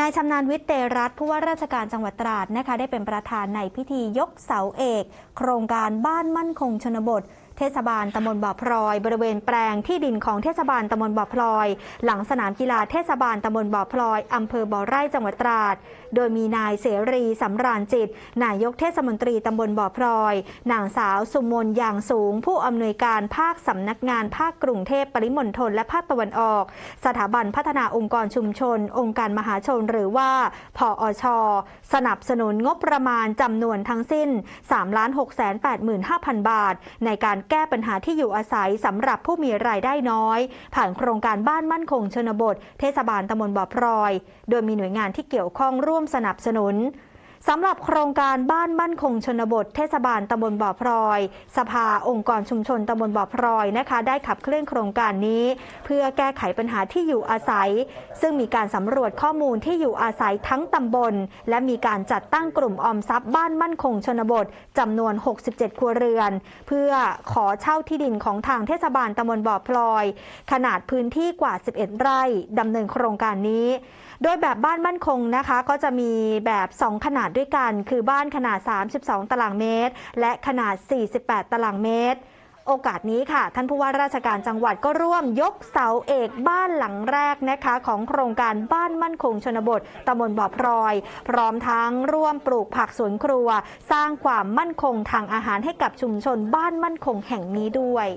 นายชำนาญวิทย์เตรัตผู้ว่าราชการจังหวัดตราดนะคะได้เป็นประธานในพิธียกเสาเอก โครงการบ้านมั่นคงชนบท เทศบาลตำบลบ่อพลอย บริเวณแปลงที่ดินของเทศบาลตำบลบ่อพลอย หลังสนามกีฬาเทศบาลตำบลบ่อพลอยอำเภอบ่อไร่จังหวัดตราด โดยมีนายเสรีสำราญจิต นายกเทศมนตรีตำบลบ่อพลอยนางสาวสุมนอย่างสูง ผู้อำนวยการภาคสำนักงานภาคกรุงเทพปริมณฑลและภาคตะวันออก สถาบันพัฒนาองค์กรชุมชน องค์การมหาชนหรือว่าพออช สนับสนุนงบประมาณจำนวนทั้งสิ้น 3 6 8 5 0 0 0 บาท ในการแก้ปัญหาที่อยู่อาศัยสำหรับผู้มีรายได้น้อย ผ่านโครงการบ้านมั่นคงชนบท เทศบาลตำบลบ่อพลอย โดยมีหน่วยงานที่เกี่ยวข้องร่วมสนับสนุน สำหรับโครงการบ้านมั่นคงชนบท เทศบาลตำบลบ่อพลอย สภาองค์กรชุมชนตำบลบ่อพลอยนะคะ ได้ขับเคลื่อนโครงการนี้ เพื่อแก้ไขปัญหาที่อยู่อาศัย ซึ่งมีการสำรวจข้อมูลที่อยู่อาศัยทั้งตำบล และมีการจัดตั้งกลุ่มออมทรัพย์บ้านมั่นคงชนบทจำนวน 67 ครัวเรือน เพื่อขอเช่าที่ดินของทางเทศบาลตำบลบ่อพลอย ขนาดพื้นที่กว่า 11 ไร่ดำเนินโครงการนี้ โดยแบบบ้านมั่นคงนะคะ ก็จะมีแบบ 2 ขนาดดด้วยกัน คือบ้านขนาด 32 ตารางเมตร และขนาด 48 ตารางเมตรโอกาสนี้ค่ะ ท่านผู้ว่าราชการจังหวัดก็ร่วมยกเสาเอกบ้านหลังแรกนะคะ ของโครงการบ้านมั่นคงชนบทตำบลบ่อพลอย พร้อมทั้งร่วมปลูกผักสวนครัว สร้างความมั่นคงทางอาหารให้กับชุมชนบ้านมั่นคงแห่งนี้ด้วย